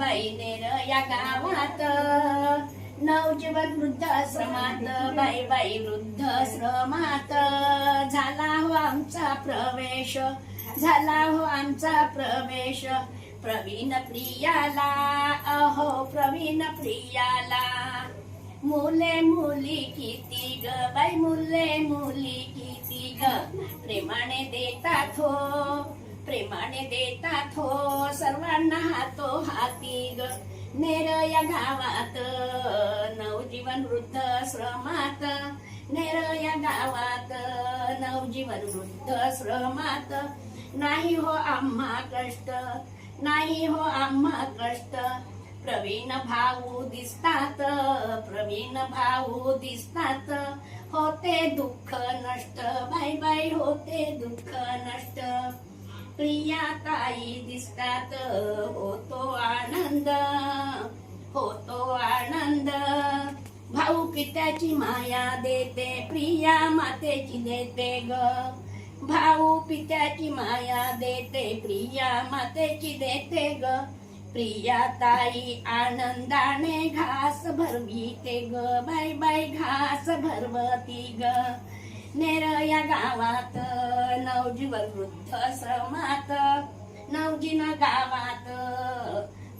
बाईनेर या गावात. नवजीवन वृद्ध आश्रमात बाई बाई वृद्ध आश्रमात. झाला हो आमचा प्रवेश झाला हो आमचा प्रवेश. प्रवीण प्रियाला अहो प्रवीण प्रियाला. मुले मुली किती ग बाई मुले मुली किती ग? प्रेमाने देतात हो. प्रेमाने देतात हो सर्वांना हातो हाती ग. नेर या गावात नवजीवन वृद्ध श्रमात. नेर या गावात नवजीवन वृद्ध श्रमात. नाही हो आम्हा कष्ट नाही हो आम्हा कष्ट. प्रवीण भाऊ दिसतात प्रवीण भाऊ दिसतात. होते दुःख नष्ट बाय बाय होते दुःख नष्ट. प्रिया ताई दिसतात. होतो आनंद होतो आनंद. भाऊ पित्याची माया देते प्रिया मातेची देते ग. भाऊ पित्याची माया देते प्रिया मातेची देते ग. प्रिया ताई आनंदाने घास भरविते ग. बाय बाय घास भरवती ग. नेर या गावात नवजीवन वृद्ध श्रमात नवजीन गावात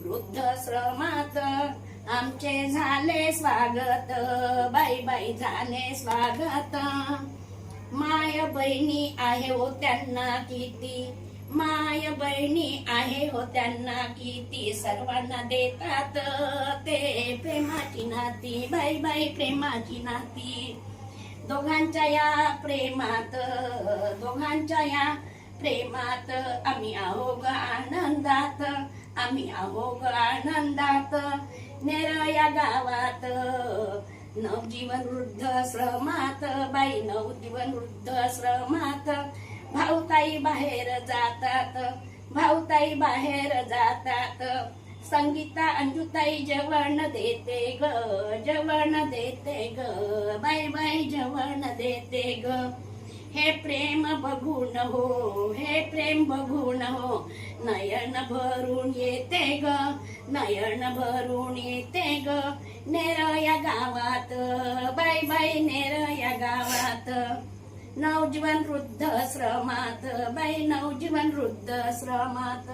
वृद्ध श्रमात. आमचे झाले स्वागत बाई बाई झाले स्वागत. माय बहिणी आहे हो त्यांना किती माय बहिणी आहे हो त्यांना किती. सर्वांना देतात ते प्रेमाची नाती बाई बाई प्रेमाची नाती. दोघांच्या या प्रेमात दोघांच्या या प्रेमात आम्ही आहो ग आनंदात आम्ही आहो ग आनंदात. नेर या गावात नवजीवन वृद्ध श्रमात बाई नवजीवन वृद्ध श्रमात भाऊताई बाहेर जातात भाऊताई बाहेर जातात. संगीता अंजुताई जेवण देते ग जेवण देते ग. बाय बाय जवण देते ग. हे प्रेम बघून हो हे प्रेम बघून हो. नयन भरून येते ग नयन भरून येते ग. नेर या गावात बाय बाय नेर या गावात. नवजीवन वृद्ध श्रमात बाई नवजीवन वृद्ध श्रमात.